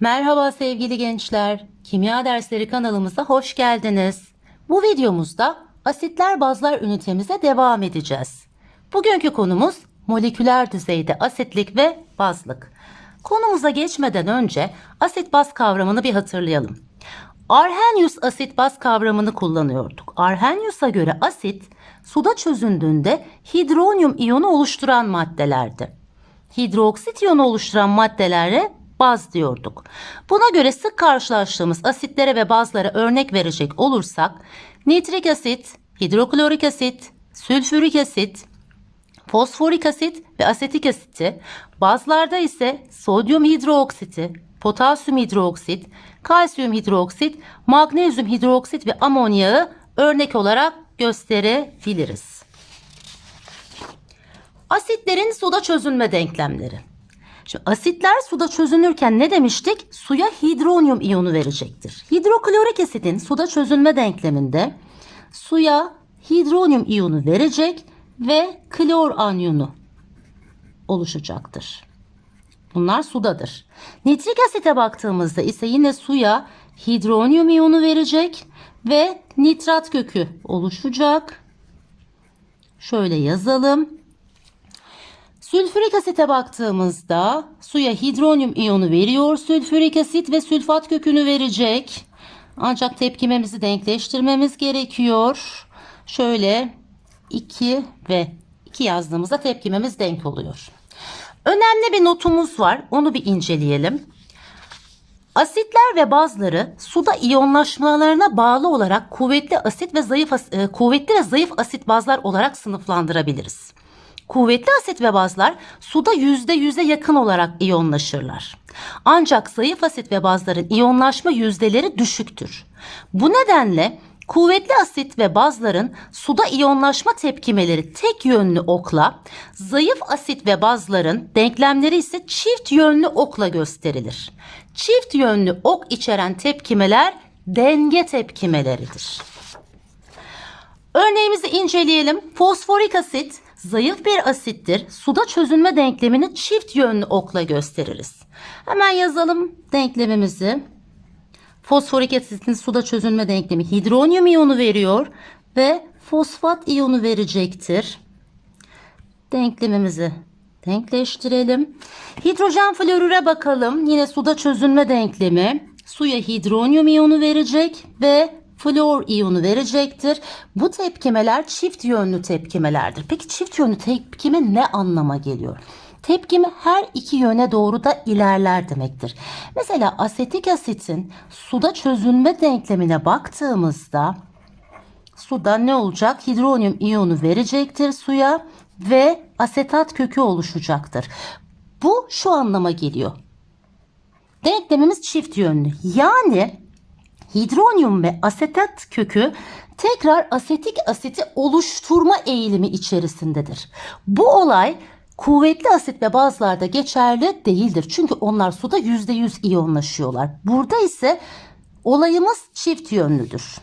Merhaba sevgili gençler. Kimya dersleri kanalımıza hoş geldiniz. Bu videomuzda asitler bazlar ünitemize devam edeceğiz. Bugünkü konumuz moleküler düzeyde asitlik ve bazlık. Konumuza geçmeden önce asit baz kavramını bir hatırlayalım. Arrhenius asit baz kavramını kullanıyorduk. Arrhenius'a göre asit suda çözündüğünde hidronyum iyonu oluşturan maddelerdi. Hidroksit iyonu oluşturan maddelere baz diyorduk. Buna göre sık karşılaştığımız asitlere ve bazlara örnek verecek olursak nitrik asit, hidroklorik asit, sülfürik asit, fosforik asit ve asetik asiti, bazlarda ise sodyum hidroksiti, potasyum hidroksit, kalsiyum hidroksit, magnezyum hidroksit ve amonyağı örnek olarak gösterebiliriz. Asitlerin suda çözünme denklemleri. Şimdi asitler suda çözünürken ne demiştik? Suya hidronyum iyonu verecektir. Hidroklorik asitin suda çözünme denkleminde suya hidronyum iyonu verecek ve klor anyonu oluşacaktır. Bunlar sudadır. Nitrik asite baktığımızda ise yine suya hidronyum iyonu verecek ve nitrat kökü oluşacak. Şöyle yazalım. Sülfürik asite baktığımızda suya hidronyum iyonu veriyor. Sülfürik asit ve sülfat kökünü verecek. Ancak tepkimemizi denkleştirmemiz gerekiyor. Şöyle 2 ve 2 yazdığımızda tepkimemiz denk oluyor. Önemli bir notumuz var. Onu bir inceleyelim. Asitler ve bazları suda iyonlaşmalarına bağlı olarak kuvvetli asit ve zayıf e, kuvvetli ve zayıf asit bazlar olarak sınıflandırabiliriz. Kuvvetli asit ve bazlar suda %100'e yakın olarak iyonlaşırlar. Ancak zayıf asit ve bazların iyonlaşma yüzdeleri düşüktür. Bu nedenle kuvvetli asit ve bazların suda iyonlaşma tepkimeleri tek yönlü okla, zayıf asit ve bazların denklemleri ise çift yönlü okla gösterilir. Çift yönlü ok içeren tepkimeler denge tepkimeleridir. Örneğimizi inceleyelim. Fosforik asit zayıf bir asittir. Suda çözünme denklemini çift yönlü okla gösteririz. Hemen yazalım denklemimizi. Fosforik asitin suda çözünme denklemi hidronyum iyonu veriyor ve fosfat iyonu verecektir. Denklemimizi denkleştirelim. Hidrojen florüre bakalım. Yine suda çözünme denklemi. Suya hidronyum iyonu verecek ve flor iyonu verecektir. Bu tepkimeler çift yönlü tepkimelerdir. Peki çift yönlü tepkime ne anlama geliyor? Tepkimi her iki yöne doğru da ilerler demektir. Mesela asetik asitin suda çözünme denklemine baktığımızda suda ne olacak? Hidronyum iyonu verecektir suya ve asetat kökü oluşacaktır. Bu şu anlama geliyor. Denklemimiz çift yönlü. Yani hidronyum ve asetat kökü tekrar asetik asiti oluşturma eğilimi içerisindedir. Bu olay kuvvetli asit ve bazılarda geçerli değildir. Çünkü onlar suda %100 iyonlaşıyorlar. Burada ise olayımız çift yönlüdür.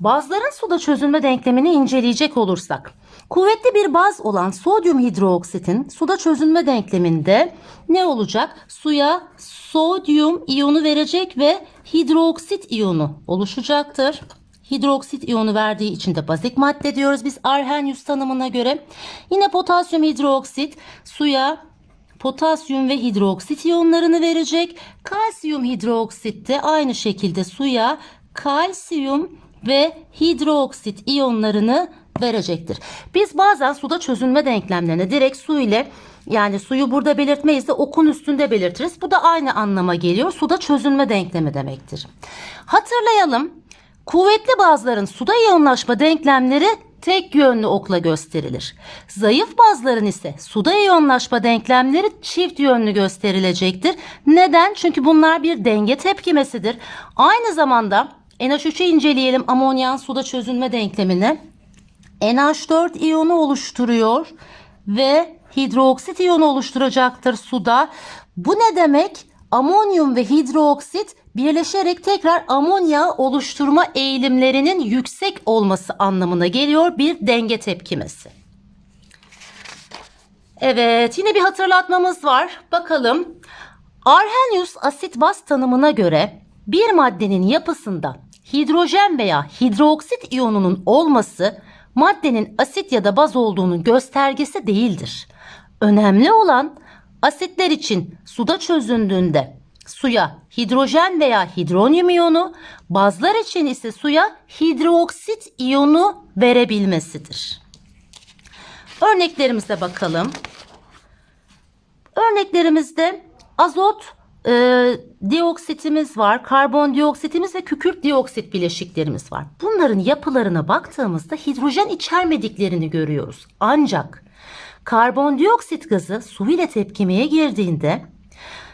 Bazların suda çözünme denklemini inceleyecek olursak, kuvvetli bir baz olan sodyum hidroksitin suda çözünme denkleminde ne olacak? Suya sodyum iyonu verecek ve hidroksit iyonu oluşacaktır. Hidroksit iyonu verdiği için de bazik madde diyoruz biz Arrhenius tanımına göre. Yine potasyum hidroksit suya potasyum ve hidroksit iyonlarını verecek. Kalsiyum hidroksit de aynı şekilde suya kalsiyum ve hidroksit iyonlarını verecektir. Biz bazen suda çözünme denklemlerini direkt su ile yani suyu burada belirtmeyiz de okun üstünde belirtiriz. Bu da aynı anlama geliyor. Suda çözünme denklemi demektir. Hatırlayalım. Kuvvetli bazların suda iyonlaşma denklemleri tek yönlü okla gösterilir. Zayıf bazların ise suda iyonlaşma denklemleri çift yönlü gösterilecektir. Neden? Çünkü bunlar bir denge tepkimesidir. Aynı zamanda NH3'ü inceleyelim amonyan suda çözünme denklemini. NH4 iyonu oluşturuyor ve hidroksit iyonu oluşturacaktır suda. Bu ne demek? Amonyum ve hidroksit birleşerek tekrar amonya oluşturma eğilimlerinin yüksek olması anlamına geliyor bir denge tepkimesi. Evet yine bir hatırlatmamız var. Bakalım. Arrhenius asit baz tanımına göre bir maddenin yapısında hidrojen veya hidroksit iyonunun olması maddenin asit ya da baz olduğunun göstergesi değildir. Önemli olan asitler için suda çözündüğünde suya hidrojen veya hidronyum iyonu, bazlar için ise suya hidroksit iyonu verebilmesidir. Örneklerimize bakalım. Örneklerimizde azot e, dioksitimiz var, karbondioksitimiz ve kükürt dioksit bileşiklerimiz var. Bunların yapılarına baktığımızda hidrojen içermediklerini görüyoruz. Ancak karbondioksit gazı su ile tepkimeye girdiğinde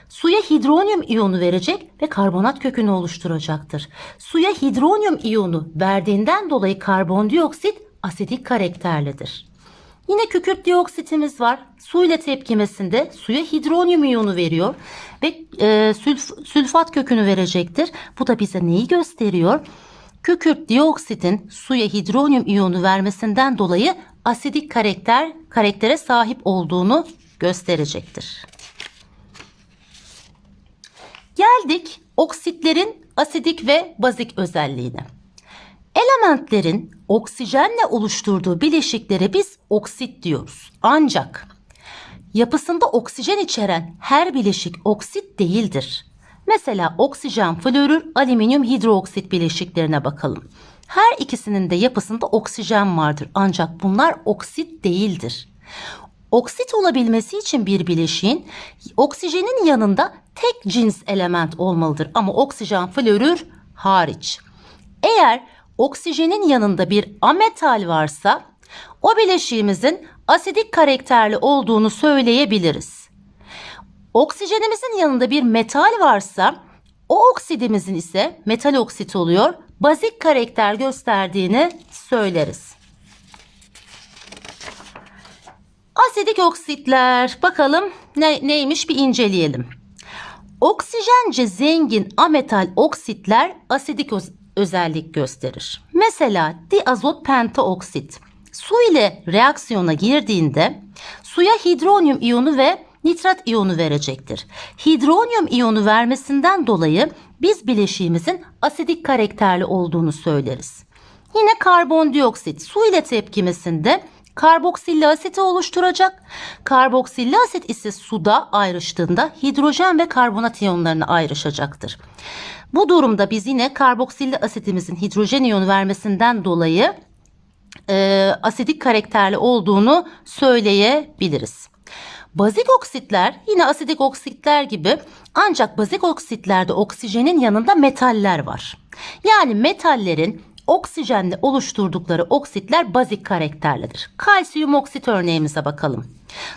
suya hidronyum iyonu verecek ve karbonat kökünü oluşturacaktır. Suya hidronyum iyonu verdiğinden dolayı karbondioksit asidik karakterlidir. Yine kükürt dioksitimiz var. Su ile tepkimesinde suya hidronyum iyonu veriyor ve e, sülf- sülfat kökünü verecektir. Bu da bize neyi gösteriyor? Kükürt dioksitin suya hidronyum iyonu vermesinden dolayı asidik karakter karaktere sahip olduğunu gösterecektir. Geldik oksitlerin asidik ve bazik özelliğine. Elementlerin oksijenle oluşturduğu bileşiklere biz oksit diyoruz. Ancak yapısında oksijen içeren her bileşik oksit değildir. Mesela oksijen florür, alüminyum hidroksit bileşiklerine bakalım. Her ikisinin de yapısında oksijen vardır ancak bunlar oksit değildir. Oksit olabilmesi için bir bileşiğin oksijenin yanında tek cins element olmalıdır ama oksijen florür hariç. Eğer oksijenin yanında bir ametal varsa o bileşiğimizin asidik karakterli olduğunu söyleyebiliriz. Oksijenimizin yanında bir metal varsa o oksidimizin ise metal oksit oluyor. Bazik karakter gösterdiğini söyleriz. Asidik oksitler. Bakalım ne, neymiş bir inceleyelim. Oksijence zengin ametal oksitler asidik özellik gösterir. Mesela diazot pentaoksit. Su ile reaksiyona girdiğinde suya hidronyum iyonu ve nitrat iyonu verecektir. Hidronyum iyonu vermesinden dolayı biz bileşiğimizin asidik karakterli olduğunu söyleriz. Yine karbondioksit su ile tepkimesinde karboksilli asiti oluşturacak. Karboksilli asit ise suda ayrıştığında hidrojen ve karbonat iyonlarına ayrışacaktır. Bu durumda biz yine karboksilli asitimizin hidrojen iyonu vermesinden dolayı e, asidik karakterli olduğunu söyleyebiliriz. Bazik oksitler yine asidik oksitler gibi ancak bazik oksitlerde oksijenin yanında metaller var. Yani metallerin oksijenle oluşturdukları oksitler bazik karakterlidir. Kalsiyum oksit örneğimize bakalım.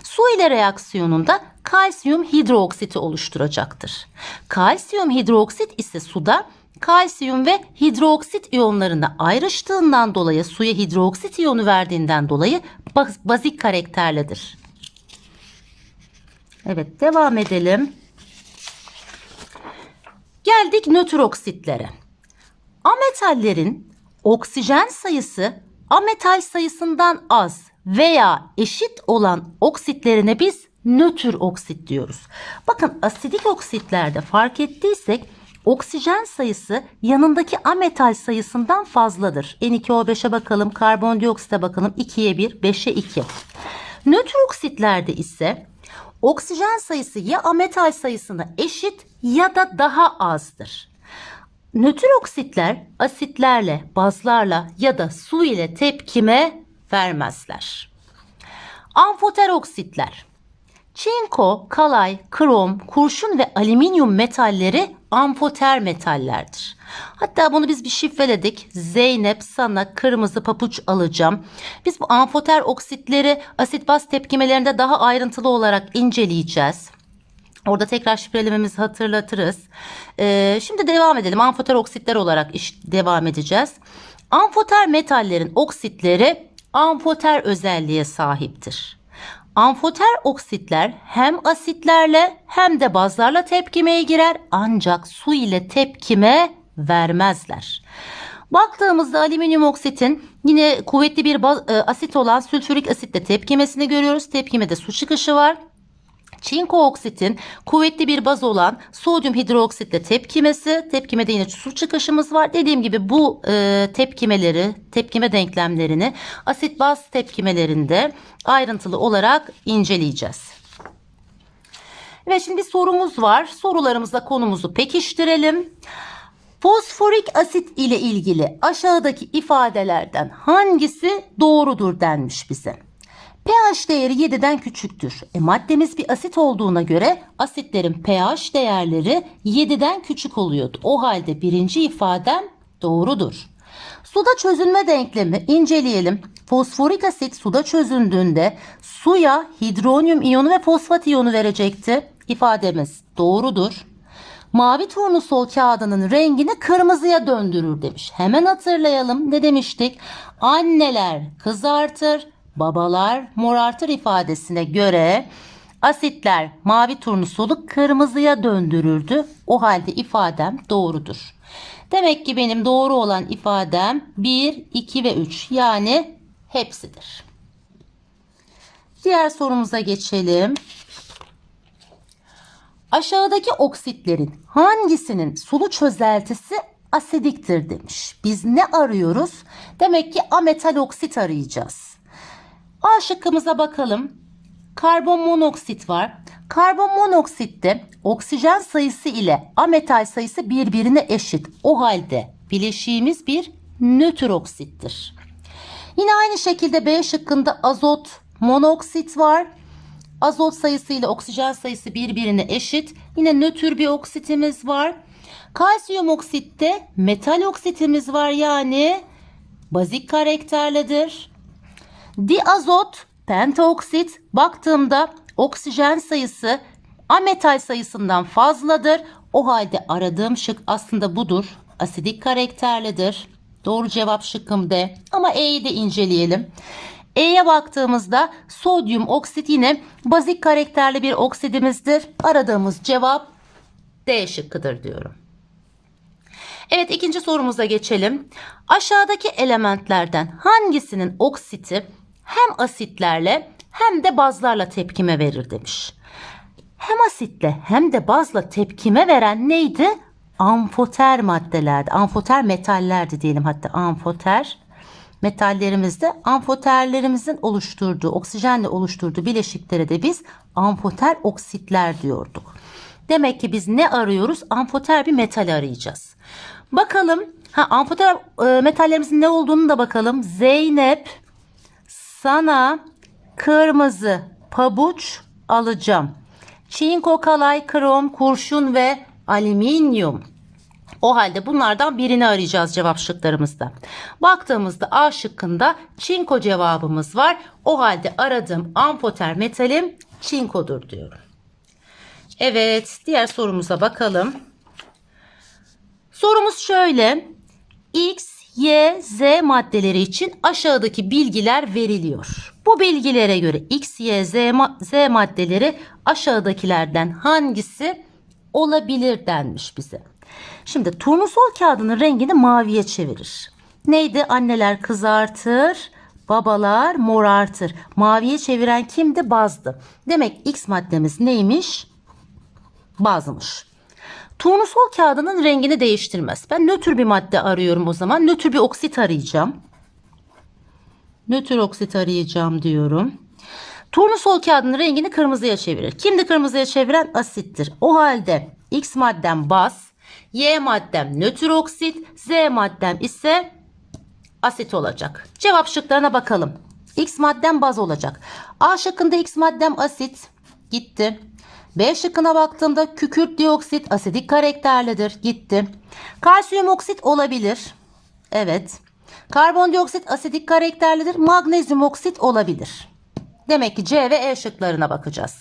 Su ile reaksiyonunda kalsiyum hidroksiti oluşturacaktır. Kalsiyum hidroksit ise suda kalsiyum ve hidroksit iyonlarına ayrıştığından dolayı suya hidroksit iyonu verdiğinden dolayı baz- bazik karakterlidir. Evet devam edelim. Geldik nötr oksitlere. Ametallerin oksijen sayısı ametal sayısından az veya eşit olan oksitlerine biz nötr oksit diyoruz. Bakın asidik oksitlerde fark ettiysek oksijen sayısı yanındaki ametal sayısından fazladır. N2O5'e bakalım, karbondioksite bakalım 2'ye 1, 5'e 2. Nötr oksitlerde ise oksijen sayısı ya ametal sayısına eşit ya da daha azdır. Nötr oksitler asitlerle, bazlarla ya da su ile tepkime vermezler. Amfoter oksitler. Çinko, kalay, krom, kurşun ve alüminyum metalleri amfoter metallerdir. Hatta bunu biz bir şifreledik. Zeynep sana kırmızı papuç alacağım. Biz bu amfoter oksitleri asit baz tepkimelerinde daha ayrıntılı olarak inceleyeceğiz. Orada tekrar şifrelememizi hatırlatırız. Ee, şimdi devam edelim. Amfoter oksitler olarak iş devam edeceğiz. Amfoter metallerin oksitleri amfoter özelliğe sahiptir. Amfoter oksitler hem asitlerle hem de bazlarla tepkimeye girer ancak su ile tepkime vermezler. Baktığımızda alüminyum oksitin yine kuvvetli bir e, asit olan sülfürik asitle tepkimesini görüyoruz. Tepkimede su çıkışı var. Çinko oksitin kuvvetli bir baz olan sodyum hidroksitle tepkimesi. Tepkimede yine su çıkışımız var. Dediğim gibi bu e, tepkimeleri, tepkime denklemlerini asit baz tepkimelerinde ayrıntılı olarak inceleyeceğiz. Ve şimdi sorumuz var. Sorularımızla konumuzu pekiştirelim. Fosforik asit ile ilgili aşağıdaki ifadelerden hangisi doğrudur denmiş bize. pH değeri 7'den küçüktür. E, maddemiz bir asit olduğuna göre asitlerin pH değerleri 7'den küçük oluyordu. O halde birinci ifadem doğrudur. Suda çözünme denklemi inceleyelim. Fosforik asit suda çözündüğünde suya hidronyum iyonu ve fosfat iyonu verecekti. İfademiz doğrudur. Mavi turnusol kağıdının rengini kırmızıya döndürür demiş. Hemen hatırlayalım ne demiştik? Anneler kızartır, babalar morartır ifadesine göre asitler mavi turnusolu kırmızıya döndürürdü. O halde ifadem doğrudur. Demek ki benim doğru olan ifadem 1, 2 ve 3 yani hepsidir. Diğer sorumuza geçelim. Aşağıdaki oksitlerin hangisinin sulu çözeltisi asidiktir demiş. Biz ne arıyoruz? Demek ki ametal oksit arayacağız. A şıkkımıza bakalım. Karbon monoksit var. Karbon monoksitte oksijen sayısı ile ametal sayısı birbirine eşit. O halde bileşiğimiz bir nötr oksittir. Yine aynı şekilde B şıkkında azot monoksit var. Azot sayısı ile oksijen sayısı birbirine eşit. Yine nötr bir oksitimiz var. Kalsiyum oksitte metal oksitimiz var yani bazik karakterlidir. Diazot pentaoksit baktığımda oksijen sayısı ametal sayısından fazladır. O halde aradığım şık aslında budur. Asidik karakterlidir. Doğru cevap şıkkım D. Ama E'yi de inceleyelim. E'ye baktığımızda sodyum oksit yine bazik karakterli bir oksidimizdir. Aradığımız cevap D şıkkıdır diyorum. Evet ikinci sorumuza geçelim. Aşağıdaki elementlerden hangisinin oksiti hem asitlerle hem de bazlarla tepkime verir demiş. Hem asitle hem de bazla tepkime veren neydi? Amfoter maddelerdi. Amfoter metallerdi diyelim hatta amfoter metallerimizde amfoterlerimizin oluşturduğu, oksijenle oluşturduğu bileşiklere de biz amfoter oksitler diyorduk. Demek ki biz ne arıyoruz? Amfoter bir metal arayacağız. Bakalım. Ha, amfoter e, metallerimizin ne olduğunu da bakalım. Zeynep sana kırmızı pabuç alacağım. Çinko, kalay, krom, kurşun ve alüminyum. O halde bunlardan birini arayacağız cevap şıklarımızda. Baktığımızda A şıkkında çinko cevabımız var. O halde aradığım amfoter metalim çinkodur diyorum. Evet diğer sorumuza bakalım. Sorumuz şöyle. X, Y, Z maddeleri için aşağıdaki bilgiler veriliyor. Bu bilgilere göre X, Y, Z, Z maddeleri aşağıdakilerden hangisi olabilir denmiş bize. Şimdi turnusol kağıdının rengini maviye çevirir. Neydi? Anneler kızartır, babalar morartır. Maviye çeviren kimdi? Bazdı. Demek X maddemiz neymiş? Bazmış. Turnusol kağıdının rengini değiştirmez. Ben nötr bir madde arıyorum o zaman. Nötr bir oksit arayacağım. Nötr oksit arayacağım diyorum. Turnusol kağıdının rengini kırmızıya çevirir. Kimdi kırmızıya çeviren? Asittir. O halde X maddem baz, Y maddem nötr oksit, Z maddem ise asit olacak. Cevap şıklarına bakalım. X maddem baz olacak. A şıkkında X maddem asit gitti. B şıkkına baktığımda kükürt dioksit asidik karakterlidir. Gitti. Kalsiyum oksit olabilir. Evet. Karbondioksit asidik karakterlidir. Magnezyum oksit olabilir. Demek ki C ve E şıklarına bakacağız.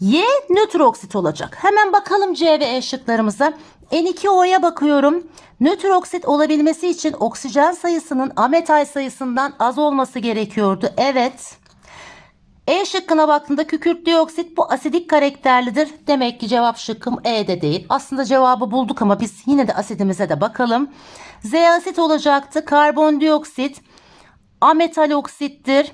Y nötr oksit olacak. Hemen bakalım C ve E şıklarımıza. N2O'ya bakıyorum. Nötr oksit olabilmesi için oksijen sayısının ametal sayısından az olması gerekiyordu. Evet. E şıkkına baktığında kükürt dioksit bu asidik karakterlidir. Demek ki cevap şıkkım E'de değil. Aslında cevabı bulduk ama biz yine de asidimize de bakalım. Z asit olacaktı. Karbondioksit ametal oksittir.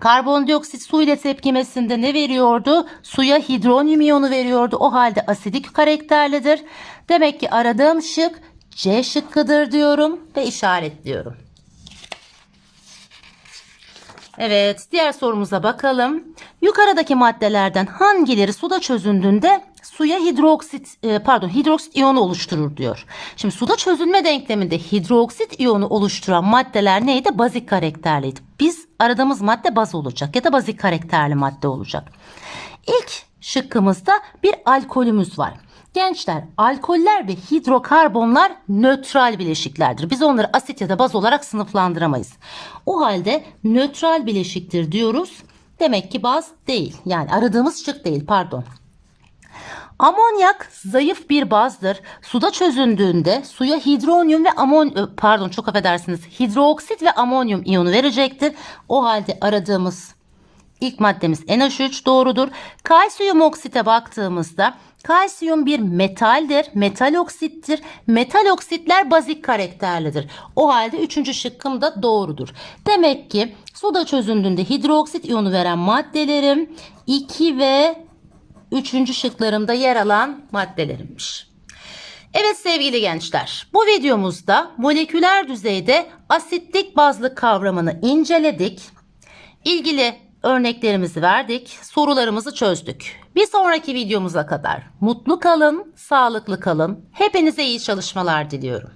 Karbondioksit su ile tepkimesinde ne veriyordu? Suya hidronyum iyonu veriyordu. O halde asidik karakterlidir. Demek ki aradığım şık C şıkkıdır diyorum ve işaretliyorum. Evet, diğer sorumuza bakalım. Yukarıdaki maddelerden hangileri suda çözündüğünde suya hidroksit e, pardon hidroksit iyonu oluşturur diyor. Şimdi suda çözünme denkleminde hidroksit iyonu oluşturan maddeler neydi? Bazik karakterliydi. Biz aradığımız madde baz olacak ya da bazik karakterli madde olacak. İlk şıkkımızda bir alkolümüz var. Gençler, alkoller ve hidrokarbonlar nötral bileşiklerdir. Biz onları asit ya da baz olarak sınıflandıramayız. O halde nötral bileşiktir diyoruz. Demek ki baz değil. Yani aradığımız şık değil pardon. Amonyak zayıf bir bazdır. Suda çözündüğünde suya hidronyum ve amon pardon çok affedersiniz hidrooksit ve amonyum iyonu verecektir. O halde aradığımız ilk maddemiz NH3 doğrudur. Kalsiyum oksite baktığımızda kalsiyum bir metaldir. Metal oksittir. Metal oksitler bazik karakterlidir. O halde üçüncü şıkkım da doğrudur. Demek ki suda çözündüğünde hidrooksit iyonu veren maddelerim 2 ve Üçüncü şıklarımda yer alan maddelerimmiş. Evet sevgili gençler, bu videomuzda moleküler düzeyde asitlik bazlık kavramını inceledik. İlgili örneklerimizi verdik, sorularımızı çözdük. Bir sonraki videomuza kadar mutlu kalın, sağlıklı kalın. Hepinize iyi çalışmalar diliyorum.